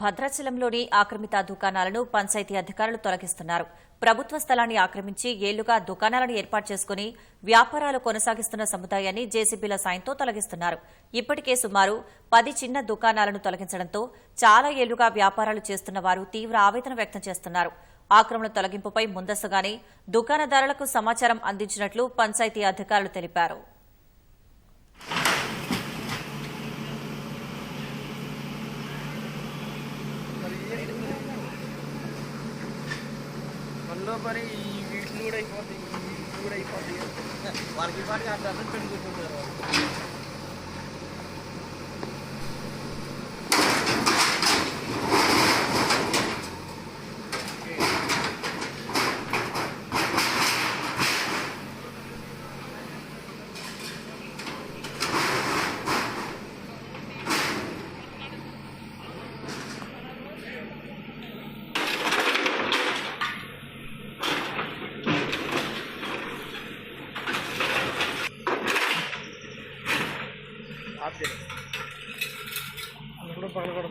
భద్రాచలంలోని ఆక్రమిత దుకాణాలను పంచాయతీ అధికారులు తొలగిస్తున్నారు. ప్రభుత్వ స్థలాన్ని ఆక్రమించి ఏళ్ళుగా దుకాణాలను ఏర్పాటు చేసుకుని వ్యాపారాలు కొనసాగిస్తున్న సముదాయాన్ని జేసీబీల సాయంతో తొలగిస్తున్నారు. ఇప్పటికే సుమారు పది చిన్న దుకాణాలను తొలగించడంతో చాలా ఏళ్ళుగా వ్యాపారాలు చేస్తున్న వారు తీవ్ర ఆవేదన వ్యక్తం చేస్తున్నారు. ఆక్రమణ తొలగింపుపై ముందస్తుగానే దుకాణదారులకు సమాచారం అందించినట్లు పంచాయతీ అధికారులు తెలిపారు. మనలో పని ఈ వీటిని కూడా అయిపోతాయి ఈ వీటిని కూడా అయిపోతాయి. వాళ్ళకి పాటికి అట్లా పెట్టుకుంటున్నారు ஆப்ஜெக்ட் அந்த கூட பகல் கூட